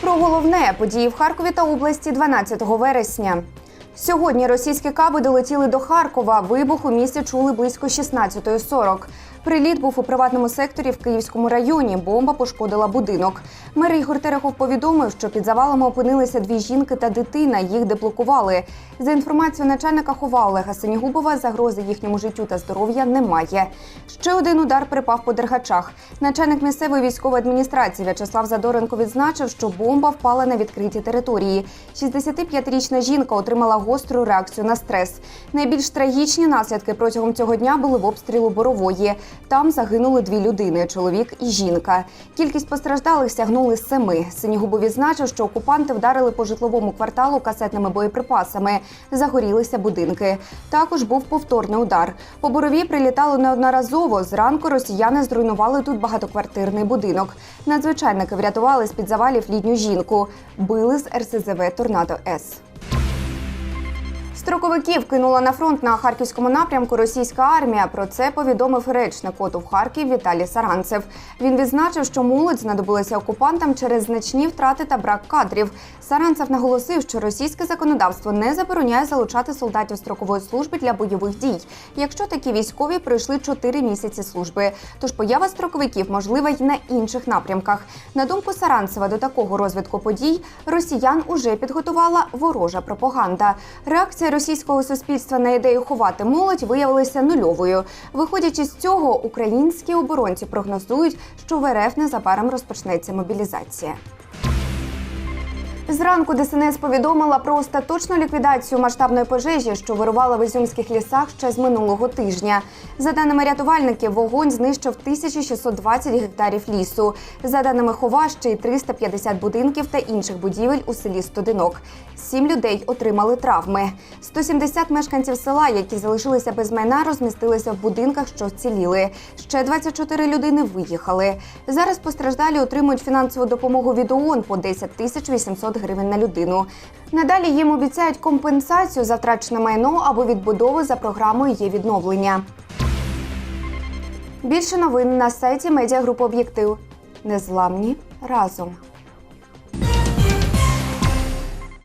Про головне події в Харкові та області 12 вересня. Сьогодні російські каби долетіли до Харкова. Вибух у місті чули близько 16.40. Приліт був у приватному секторі в Київському районі. Бомба пошкодила будинок. Мер Ігор Терехов повідомив, що під завалами опинилися дві жінки та дитина. Їх деблокували. За інформацією начальника хова Олега Синігубова, загрози їхньому життю та здоров'я немає. Ще один удар припав по Дергачах. Начальник місцевої військової адміністрації В'ячеслав Задоренко відзначив, що бомба впала на відкритій території. 65-річна жінка отримала гостру реакцію на стрес. Найбільш трагічні наслідки протягом цього дня були в обстрілу борової. Там загинули дві людини чоловік і жінка. Кількість постраждалих сягнули семи. Синігубов відзначив, що окупанти вдарили по житловому кварталу касетними боєприпасами. Загорілися будинки. Також був повторний удар. По борові прилітало неодноразово. Зранку росіяни зруйнували тут багатоквартирний будинок. Надзвичайники врятували з під завалів літню жінку. Били з РСЗВ Торнадо С. Строковиків кинула на фронт на харківському напрямку російська армія. Про це повідомив речник ОТУ в Харків Віталій Саранцев. Він відзначив, що молодь знадобилася окупантам через значні втрати та брак кадрів. Саранцев наголосив, що російське законодавство не забороняє залучати солдатів строкової служби для бойових дій, якщо такі військові пройшли 4 місяці служби. Тож поява строковиків можлива й на інших напрямках. На думку Саранцева, до такого розвитку подій росіян уже підготувала ворожа пропаганда. Реакція російського суспільства на ідею ховати молодь виявилися нульовою. Виходячи з цього, українські оборонці прогнозують, що в РФ незабаром розпочнеться мобілізація. Зранку ДСНС повідомила про остаточну ліквідацію масштабної пожежі, що вирувала в Ізюмських лісах ще з минулого тижня. За даними рятувальників, вогонь знищив 1620 гектарів лісу. За даними хова, ще й 350 будинків та інших будівель у селі Стодинок. Сім людей отримали травми. 170 мешканців села, які залишилися без майна, розмістилися в будинках, що вціліли. Ще 24 людини виїхали. Зараз постраждалі отримують фінансову допомогу від ООН по 10 тисяч 800 гривень на людину. Надалі їм обіцяють компенсацію за втрачене майно або відбудову за програмою є відновлення. Більше новин на сайті медіагрупи Об'єктив. Незламні разом.